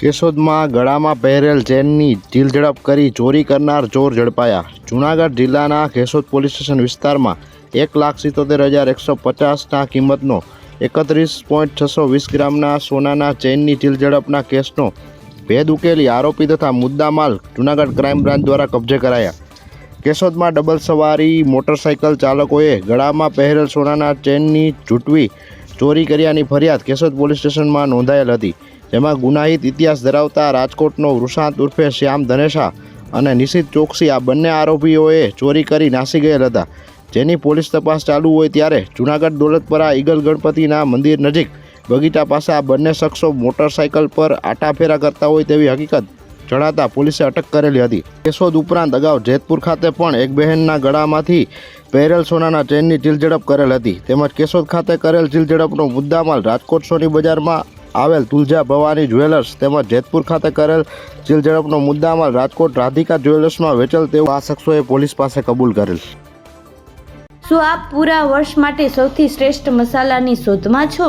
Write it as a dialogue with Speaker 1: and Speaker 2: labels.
Speaker 1: કેશોદમાં ગળામાં પહેરેલ ચેનની ઢીલઝડપ કરી ચોરી કરનાર ચોર ઝડપાયા. જૂનાગઢ જિલ્લાના કેશોદ પોલીસ સ્ટેશન વિસ્તારમાં એક લાખ સિત્તોતેર હજાર એકસો પચાસના કિંમતનો એકત્રીસ પોઈન્ટ છસો વીસ ગ્રામના સોનાના ચેનની ઢીલઝડપના કેસનો ભેદ ઉકેલી આરોપી તથા મુદ્દામાલ જૂનાગઢ ક્રાઇમ બ્રાન્ચ દ્વારા કબજે કરાયા. કેશોદમાં ડબલ સવારી મોટરસાઇકલ ચાલકોએ ગળામાં પહેરેલ સોનાના ચેનની ઝૂંટવી ચોરી કર્યાની ફરિયાદ કેશોદ પોલીસ સ્ટેશનમાં નોંધાયેલ હતી. જેમાં ગુનાહિત ઇતિહાસ ધરાવતા રાજકોટનો વૃષાંત ઉર્ફે શ્યામ ધનેશા અને નિશિત ચોકસી આ બંને આરોપીઓએ ચોરી કરી નાસી ગયેલ હતા. જેની પોલીસ તપાસ ચાલુ હોય ત્યારે જૂનાગઢ દોલતપરા ઈગલ ગણપતિના મંદિર નજીક બગીચા પાસે આ બંને શખ્સો મોટરસાઇકલ પર આટાફેરા કરતા હોય તેવી હકીકત જણાતા પોલીસે અટક કરેલી હતી. કેશોદ ઉપરાંત અગાઉ જેતપુર ખાતે પણ એક બહેનના ગળામાંથી પહેરેલ સોનાના ચેનની ઢીલઝડપ કરેલ હતી. તેમજ કેશોદ ખાતે કરેલ ઢીલઝડપનો મુદ્દામાલ રાજકોટ સોની બજારમાં આવેલ તુલજા ભવાની જ્વેલર્સ તેમજ જેતપુર ખાતે કરેલ ઢીલઝડપનો મુદ્દામાલ રાજકોટ રાધિકા જ્વેલર્સમાં વેચેલ તેવું આ શખ્સોએ પોલીસ પાસે કબૂલ કરેલ.
Speaker 2: શું આપ પૂરા વર્ષ માટે સૌથી શ્રેષ્ઠ મસાલાની શોધમાં છો?